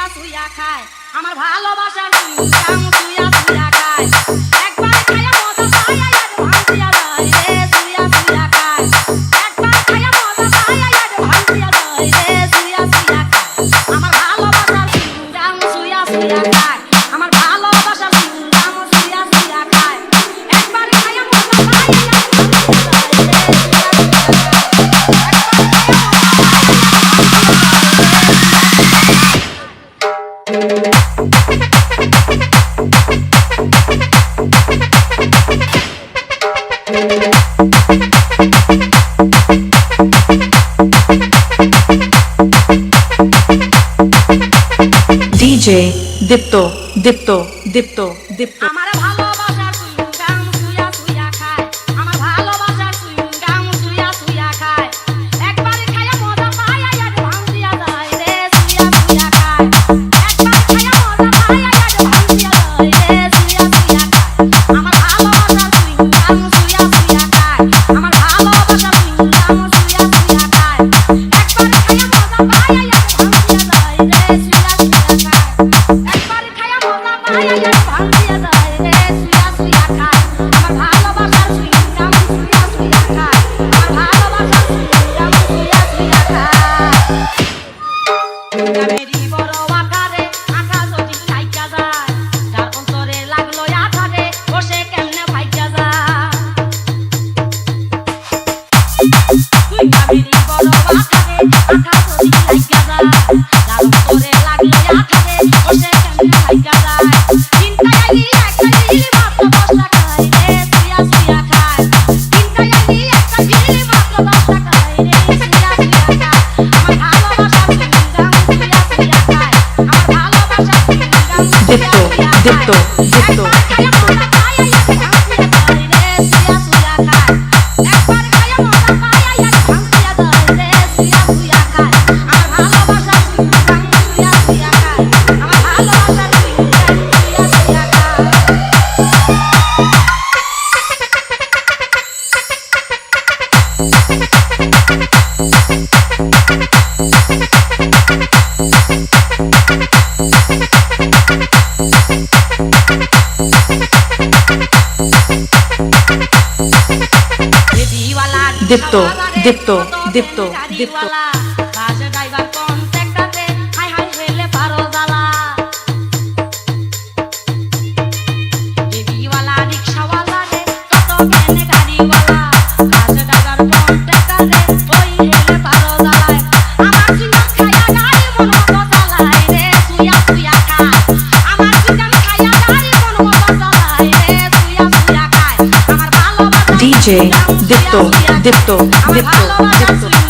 শুয়া শুয়া খায়। আমার ভালোবাসা শুয়া শুয়া ডিজে দীপ্ত দীপ্ত দীপ্ত দীপ্ত আমার ভালো Amén. Deepto Deepto Deepto Thank you. Deepto Deepto Deepto Deepto. I'm DJ Dipto, Dipto, Dipto, Dipto. Dipto.